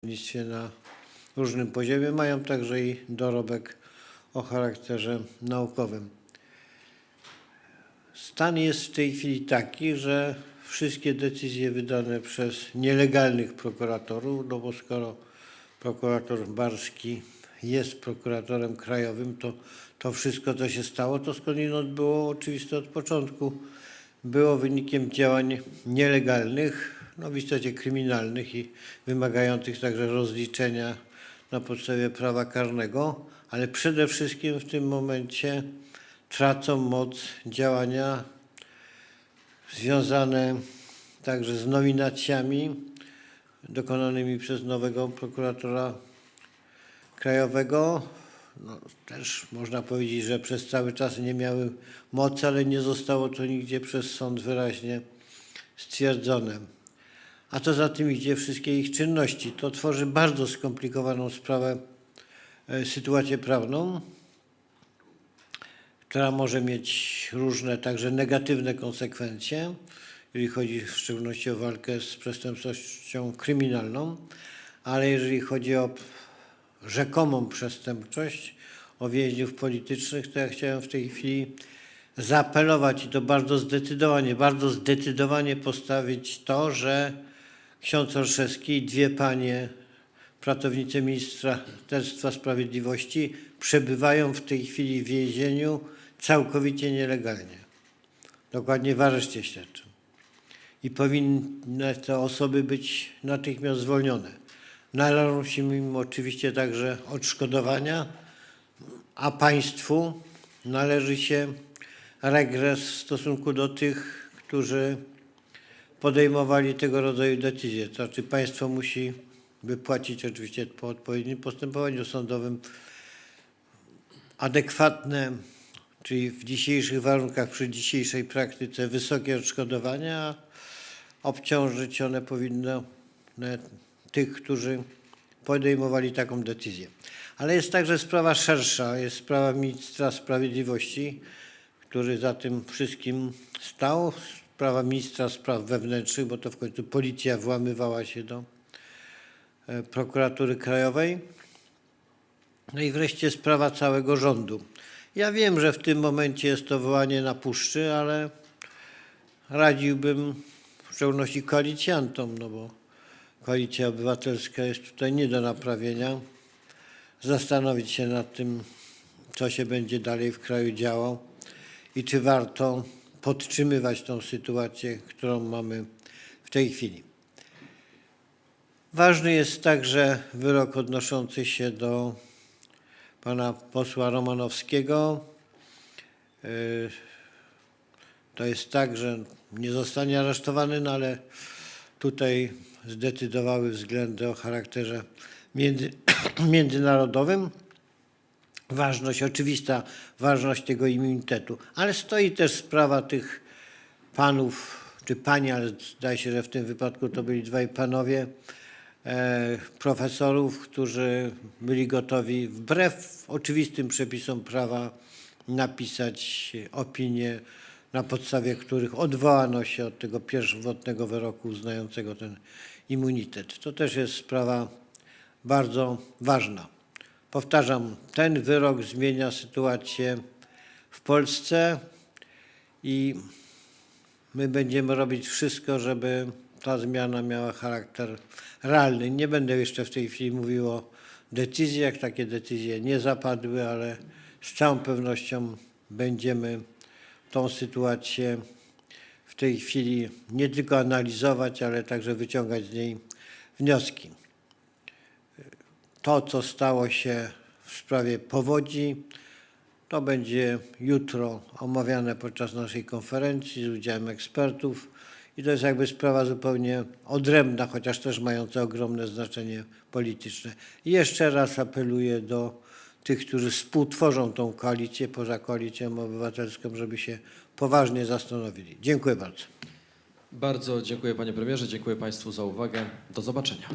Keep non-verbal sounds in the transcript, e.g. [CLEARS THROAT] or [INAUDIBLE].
szkolnictwie na różnym poziomie. Mają także i dorobek o charakterze naukowym. Stan jest w tej chwili taki, że wszystkie decyzje wydane przez nielegalnych prokuratorów, no bo skoro prokurator Barski jest prokuratorem krajowym, to to wszystko, co się stało, to skądinąd było oczywiste od początku, było wynikiem działań nielegalnych, no w istocie kryminalnych i wymagających także rozliczenia na podstawie prawa karnego, ale przede wszystkim w tym momencie tracą moc działania związane także z nominacjami dokonanymi przez nowego prokuratora krajowego. No, też można powiedzieć, że przez cały czas nie miały mocy, ale nie zostało to nigdzie przez sąd wyraźnie stwierdzone. A co za tym idzie wszystkie ich czynności. To tworzy bardzo skomplikowaną sprawę, e, sytuację prawną, która może mieć różne także negatywne konsekwencje, jeżeli chodzi w szczególności o walkę z przestępczością kryminalną, ale jeżeli chodzi o rzekomą przestępczość, o więźniów politycznych, to ja chciałem w tej chwili zaapelować i to bardzo zdecydowanie, bardzo zdecydowanie postawić to, że ksiądz Olszewski i dwie panie pracownice Ministerstwa Sprawiedliwości przebywają w tej chwili w więzieniu całkowicie nielegalnie. Dokładnie w areszcie śledczym. I powinny te osoby być natychmiast zwolnione. Należą się im oczywiście także odszkodowania, a państwu należy się regres w stosunku do tych, którzy podejmowali tego rodzaju decyzje. To znaczy państwo musi wypłacić oczywiście po odpowiednim postępowaniu sądowym adekwatne, czyli w dzisiejszych warunkach, przy dzisiejszej praktyce wysokie odszkodowania, obciążyć one powinno e, tych, którzy podejmowali taką decyzję. Ale jest także sprawa szersza, jest sprawa ministra sprawiedliwości, który za tym wszystkim stał, sprawa ministra spraw wewnętrznych, bo to w końcu policja włamywała się do e, prokuratury krajowej. No i wreszcie sprawa całego rządu. Ja wiem, że w tym momencie jest to wołanie na puszczy, ale radziłbym w szczególności koalicjantom, no bo Koalicja Obywatelska jest tutaj nie do naprawienia, zastanowić się nad tym, co się będzie dalej w kraju działo i czy warto podtrzymywać tą sytuację, którą mamy w tej chwili. Ważny jest także wyrok odnoszący się do pana posła Romanowskiego. Yy, To jest tak, że nie zostanie aresztowany, no ale tutaj zdecydowały względy o charakterze między, [CLEARS THROAT] międzynarodowym. Ważność, oczywista ważność tego immunitetu, ale stoi też sprawa tych panów, czy pani, ale zdaje się, że w tym wypadku to byli dwaj panowie, e, profesorów, którzy byli gotowi wbrew oczywistym przepisom prawa napisać opinie, na podstawie których odwołano się od tego pierwotnego wyroku uznającego ten immunitet. To też jest sprawa bardzo ważna. Powtarzam, ten wyrok zmienia sytuację w Polsce i my będziemy robić wszystko, żeby ta zmiana miała charakter realny. Nie będę jeszcze w tej chwili mówił o decyzjach, takie decyzje nie zapadły, ale z całą pewnością będziemy tą sytuację w tej chwili nie tylko analizować, ale także wyciągać z niej wnioski. To, co stało się w sprawie powodzi, to będzie jutro omawiane podczas naszej konferencji z udziałem ekspertów i to jest jakby sprawa zupełnie odrębna, chociaż też mająca ogromne znaczenie polityczne. I jeszcze raz apeluję do tych, którzy współtworzą tą koalicję poza koalicją obywatelską, żeby się poważnie zastanowili. Dziękuję bardzo. Bardzo dziękuję panie premierze, dziękuję państwu za uwagę. Do zobaczenia.